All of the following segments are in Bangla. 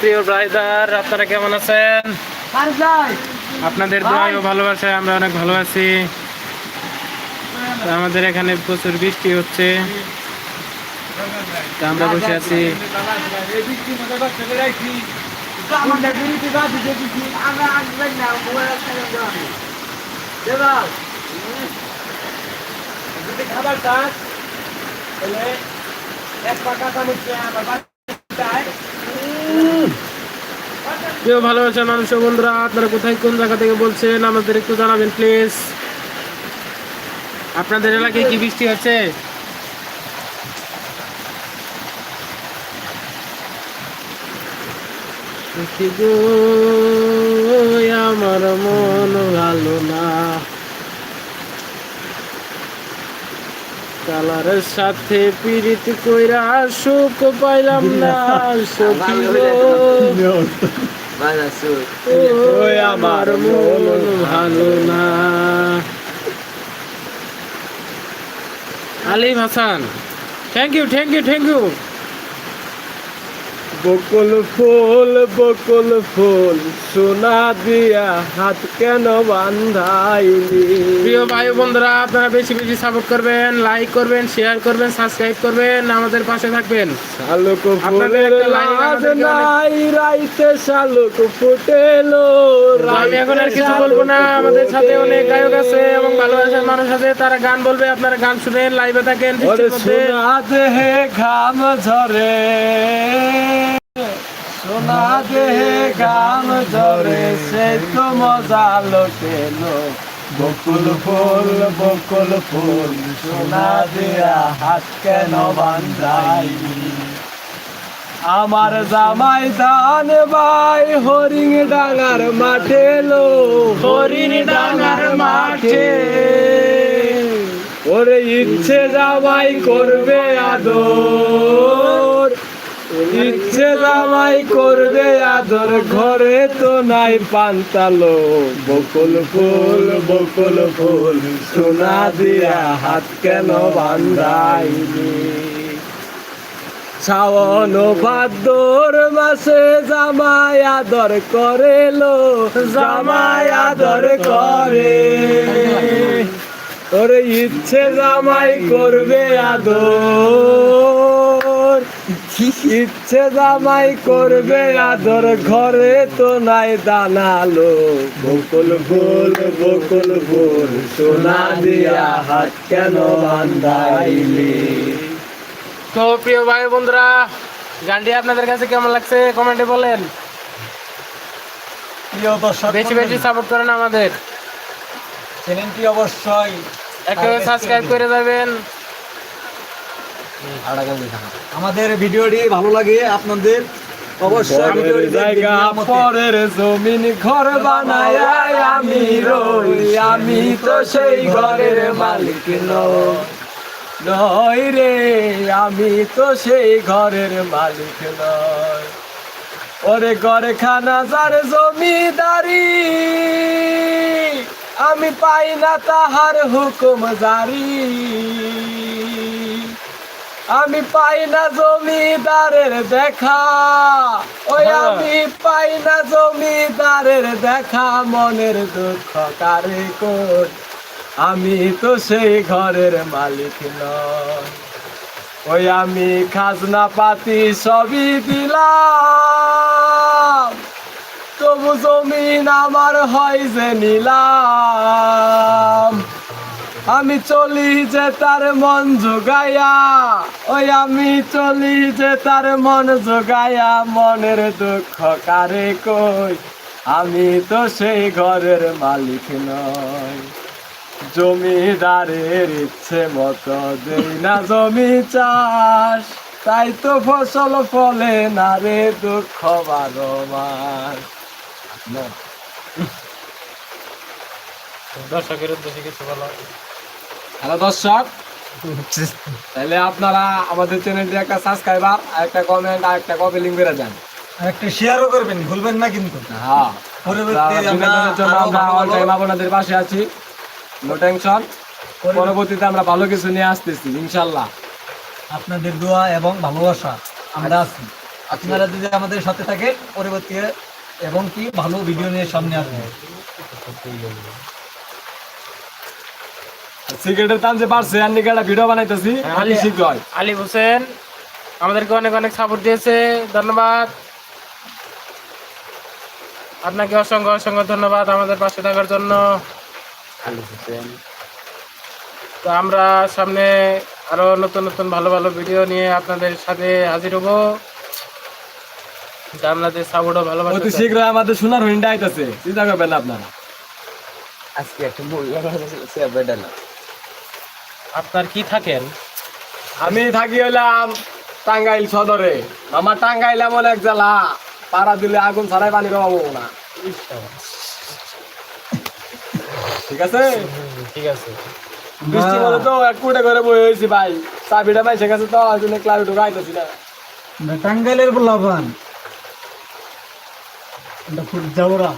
প্রিয় ব্রাইদার আপনারা কেমন আছেন? আপনাদের দোয়াই ও ভালোবাসায় আমরা অনেক ভালো আছি। আমাদের এখানে প্রচুর বৃষ্টি হচ্ছে। আমরা বসে আছি। খাবার প্রিয় ভালোবাসা মানুষ বন্ধুরা, আপনারা কোথায় কোন জায়গা থেকে বলছেন, আমাদের একটু জানাবেন প্লিজ আপনাদের এলাকায় কি বৃষ্টি হচ্ছে? আমার মন ভালো না। কালারের সাথে পীড়িত কইরা সুখ পাইলাম না সখী গো। ওই আমার মন ভালো না। Alim Hasan thank you thank you thank you বকুল ফুল বকুল ফুল সোনা দিয়া হাত কেন বান্ধাইলি? প্রিয় ভাই বন্ধুরা আপনারা বেশি বেশি সাপোর্ট করবেন লাইক করবেন শেয়ার করবেন সাবস্ক্রাইব করবেন আমাদের পাশে থাকবেন। শালুক ফুলের লাজ নাই রাইতে শালুক ফুটেলো। আমি এখন আর কিছু বলব না আমাদের সাথে অনেক গায়ক আছে এবং ভালোবাসার মানুষ আছে তারা গান বলবে আপনারা গান শুনেন লাইভে থাকেন ওরে সোনা দেহে ঘাম ঝরে। সোনা দেহে গান ঝরে সে তো মজা লোকেলো বকুল ফুল বকুল ফুল সোনা দেয়া হাত কেন বান্ধাই? আমার জামাই ধান ভাই হরিং ডাঙার মাঠে লো। হরিণ ডাঙার মাঠে। ওরে ইচ্ছে জামাই করবে আদর। ইচ্ছে জামাই করবে আদর, ঘরে তো নাই পান্তালো। বকুল ফুল বকুল ফুল, সোনা দিয়া হাত কেন বান্ধাইনি? শ্রাবণ ভাদ্র মাসে জামাই আদর করে লো জামাই আদর করে। ওরে ইচ্ছে জামাই করবে আদর। ইচ্ছে জামাই করবে আদর ঘরে তো নাই দানালো বকুল ফুল বকুল ফুল সোনা দিয়া হাত কেন বান্ধাইলি? তো প্রিয় ভাই বন্ধুরা গানটি আপনাদের কাছে কেমন লাগছে কমেন্টে বলেন। প্রিয় দর্শক বেশি বেশি সাপোর্ট করেন আমাদের। চ্যানেলটি অবশ্যই একটা সাবস্ক্রাইব করে যাবেন। আমাদের ভিডিওটি ভালো লাগে আপনাদের পরের জমিন ঘর বানায় আমি রই আমি তো সেই ঘরের মালিক নই। নই রে আমি তো সেই ঘরের মালিক নয় ওরে ঘরে খানা যার জমিদারি আমি পাই না তাহার হুকুম জারি। আমি পাই না জমিদারের দেখা। ওই হ্যাঁ। আমি পাই না জমিদারের দেখা মনের দুঃখ কারে কোর আমি তো সেই ঘরের মালিক নয় ওই আমি খাজনা পাতি সবই দিলাম। তবু জমিন আমার হয় যে নিলাম। আমি চলি যে তার মন জোগাইয়া ওই আমি চলি যে তার মন জোগাইয়া মনের দুঃখ কারে কই? আমি তো সেই ঘরের মালিক নয় জমিদারের ইচ্ছে মতো দেই না জমি চাষ, তাই তো ফসল ফলে না রে দুঃখ বারো দর্শকের উদ্দেশ্যে কিছু বলো হ্যালো দর্শক। তাহলে আপনারা আমাদের চ্যানেলটি একটা সাবস্ক্রাইবার আর একটা কমেন্ট আর একটা কপি লিঙ্ক করে যান আর একটা শেয়ারও করবেন ভুলবেন না কিন্তু। হ্যাঁ। আপনাদের পাশে আছি। নো টেনশন পরবর্তীতে আমরা ভালো কিছু নিয়ে আসতেছি ইনশাল্লাহ আপনাদের দোয়া এবং ভালোবাসা আমরা আছি। আপনারা যদি আমাদের সাথে থাকেন পরবর্তী এবং কি ভালো ভিডিও নিয়ে সামনে আসবেন। সিগারেটের টান যে পারছে আর নিকে ভিডিও বানাইতেছি খালি শীঘ্রই আলিফ হোসেন আমাদেরকে অনেক অনেক সাপোর্ট দিয়েছে ধন্যবাদ। আপনাকে অসংখ্য অসংখ্য ধন্যবাদ আমাদের পাশে থাকার জন্য। তো আমরা সামনে আরও নতুন নতুন ভালো ভালো ভিডিও নিয়ে আপনাদের সাথে হাজির হব। আপনাদের সাপোর্টও অতি ভালোবাসা শীঘ্রই আমাদের সোনার হরিণটা আইতাছে। চিন্তা করবেন আপনারা। আজকে একটা না। আপনারা কি থাকেন? আমি থাকি হলাম টাঙ্গাইল সদরে। আমার টাঙ্গাইল এমন এক জেলা পাড়া দিলে আগুন ছাড়াই পানি পাবো না। ঠিক আছে? ঠিক আছে। বৃষ্টি বলে তো এক কুটে করে বই হয়েছি ভাই। চাবিটা ভাই সেখানে তো ওই জন্য ক্লাবে ঢুকা আইতেছি না টাঙ্গাইলের বললাম যাওরা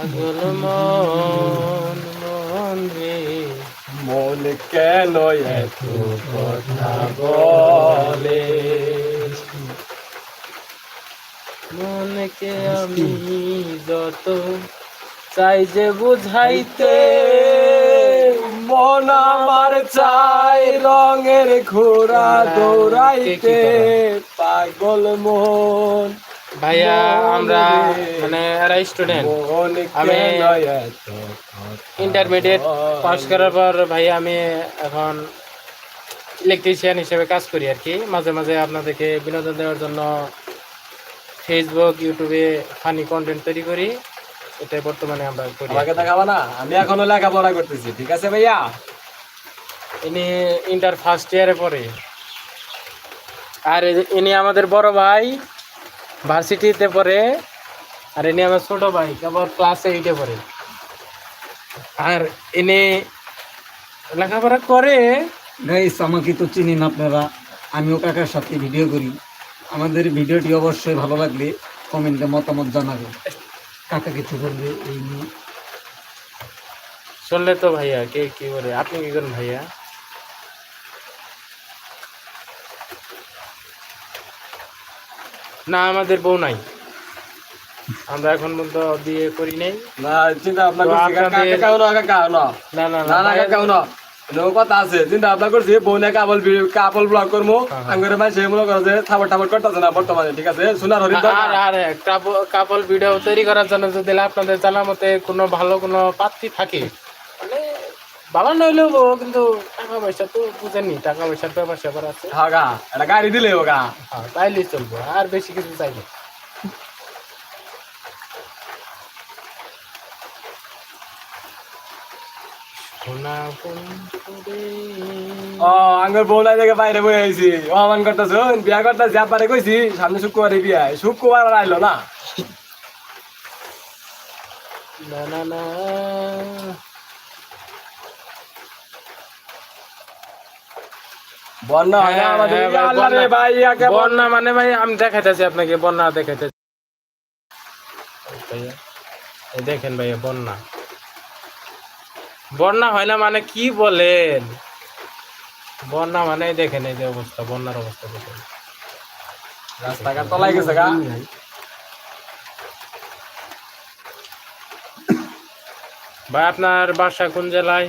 পাগল মন মন রে। মন কেন এত কথা বলে? মনকে আমি যত চাই যে বুঝাইতে মন আমার চাই রঙের ঘোড়া দৌড়াইতে। পাগল মন। ভাইয়া আমরা মানে এরা স্টুডেন্ট আমি ইন্টারমিডিয়েট পাস করার পর ভাইয়া আমি এখন ইলেকট্রিশিয়ান হিসেবে কাজ করি আর কি। মাঝে মাঝে আপনাদেরকে বিনোদন দেওয়ার জন্য ফেসবুক ইউটিউবে ফানি কন্টেন্ট তৈরি করি। এটাই বর্তমানে আমরা করি আমাকে দেখাবা না? আমি এখনও লেখাপড়া করতেছি ঠিক আছে ভাইয়া? ইনি ইন্টার ফার্স্ট ইয়ারে পড়ে। আর ইনি আমাদের বড় ভাই ভার্সিটিতে পড়ে আর ইনি আমার ছোট ভাই আবার ক্লাস এইটে পড়ে। আর ইনি লেখাপড়া করে গাইস আমাকে তো চিনেন আপনারা আমিও কাকার সাথে ভিডিও করি। আমাদের ভিডিওটি অবশ্যই ভালো লাগলে কমেন্টে মতামত জানাবে কাকা কিছু বলবে এই নিয়ে? শুনলে তো ভাইয়া কে কি করে আপনি কি করেন ভাইয়া? না আমাদের বউ নাই। আমরা এখন পর্যন্ত বিয়ে করি নাই। না চিন্তা কাকা আপনাদের- না কাকা না না না না কাকা না কথা আছে চিন্তা ভাবনা করছি বউনে কাবল কাপল ব্লগ করব। আঙ্গুরে মনে করে থাপড় টাপড় করতেছে না বর্তমানে ঠিক আছে? সোনার হরিণ আর আর কাপল ভিডিও তৈরি করার জন্য যদি আপনাদের জানা মতে কোনো ভালো কোনো পাত্রী থাকে ভালো নইলেও কিন্তু টাকা পয়সা তো বুঝেননি টাকা পয়সার ব্যাপার স্যাপার আছে। হাগা একটা গাড়ি দিলে ওগা হ্যাঁ তাইলেই চলবো আর বেশি কিছু ও আঙ্গুর বউ নাই দেখে বাইরে বয়ে আইছি। অমান করতেছ? বিয়া করতেছি আপারে কইছি সামনে শুক্রবারে বিয়া শুক্রবার আইলো না? না না না। বন্যা হয় না আমাদের আল্লাহ রে ভাই ইয়াকে বন্যা। বন্যা মানে ভাই আমি দেখাইতেছি আপনাকে বন্যা দেখাইতেছি। দেখেন ভাইয়া বন্যা। বন্যা হয় না মানে কি বলেন? বন্যা মানে দেখেন এই যে অবস্থা বন্যার অবস্থা দেখেন। রাস্তাঘাট তলাই গেছে গা। ভাই আপনার বাসা কোন জেলায়?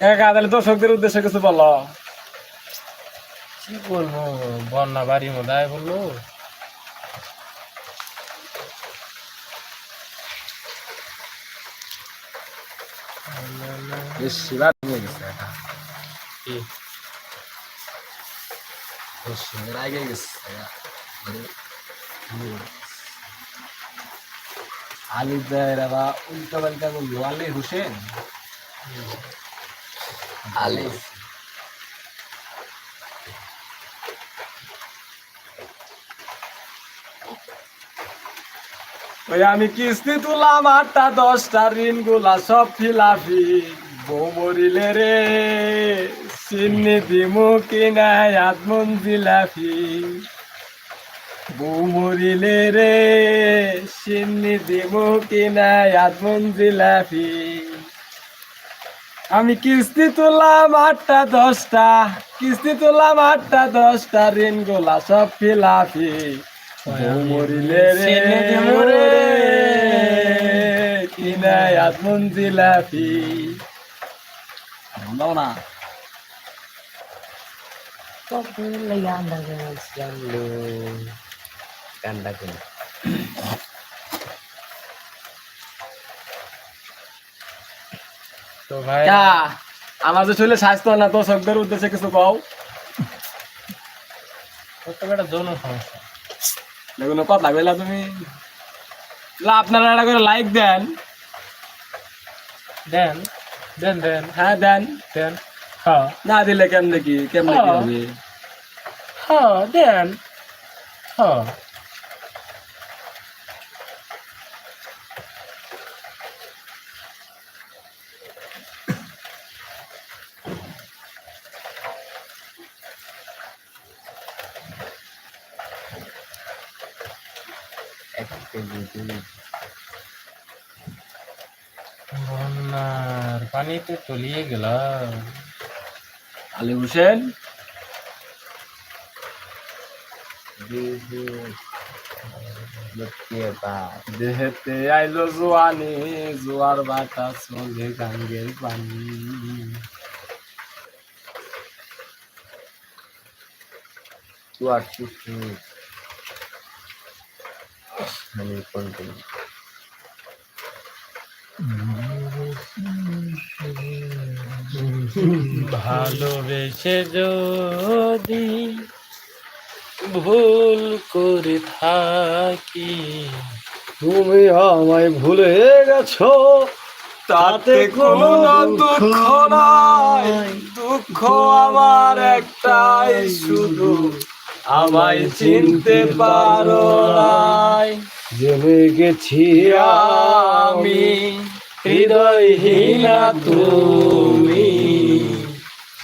একা তাহলে দর্শকদের উদ্দেশ্যে কিছু বলো। কি বলব? বন্যা বাড়ির মধ্যে বলল আগে গেছে আলি দেয়রা উল্টা পাল্টা করল আলি হোসেন? আলি ওই আমি কিস্তি তুলাম আটটা দশটা ঋণগুলা সব ফিলাফি। বউ মরিলে রে চিনি দিমু কিনাই আত্মন জিলাফি। বউ মরিলে রে চিনি দিমু কিনাই আত্মন জিলাফি। আমি কিস্তি তুললাম আটটা দশটা কিস্তি তুললাম আটটা দশটা ঋণ গোলা সব ফিলাফি। মরিলে রে দিমু রে। কিনাই আত্মন জিলাফি ভালো না তো ভাই আমার যে শরীরে স্বাস্থ্য না তো শব্দের উদ্দেশ্যে কিছু কও। যৌন সমস্যা। দেখুন কথা কইলা তুমি? আপনারা একটা করে লাইক দেন। দেন দেন দেন। হ্যাঁ দেন। দেন হ্যাঁ। না দিলে কেমনে কি কেমনে কি হ্যাঁ। হবে? হ্যাঁ দেন। হ্যাঁ। বন্যার পানিতে তলিয়ে গেলাম আলী হোসেন? দেহেতে আইলো জোয়ানি জোয়ার বাতাস সঙ্গে গাঙ্গের পানি। ভালোবেসে যদি ভুল করে থাকি। তুমি আমায় ভুলে গেছো তাতে কোনো দুঃখ নাই। দুঃখ আমার একটাই শুধু। আমায় চিনতে পারো নাই। জেনে গেছি আমি হৃদয়হীনা তুমি।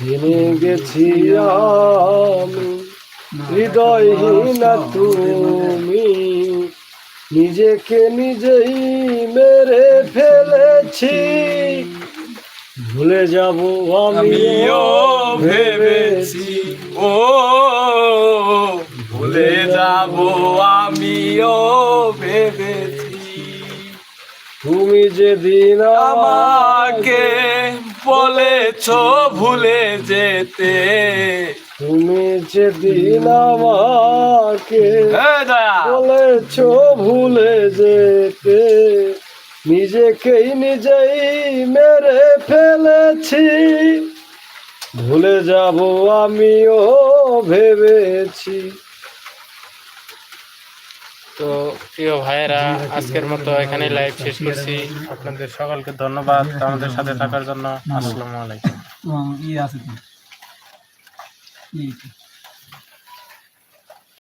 জেনে গেছি আমি হৃদয়হীনা তুমি। নিজেকে নিজেই মেরে ফেলেছি। ভুলে যাব আমিও ভেবেছি ও ভুলে যাব আমিও ভেবেছি। তুমি যেদিন আমাকে বলেছ ভুলে যেতে। তুমি যেদিন আমাকে এ দয়া বলেছ ভুলে যেতে নিজেকেই নিজেই মেরে ফেলেছি। ভুলে যাব আমিও ভেবেছি। তো প্রিয় ভাইয়েরা আজকের মতো এখানে লাইভ শেষ করছি। আপনাদের সকলকে ধন্যবাদ আমাদের সাথে থাকার জন্য। আসসালামু আলাইকুম। ই আছে তো।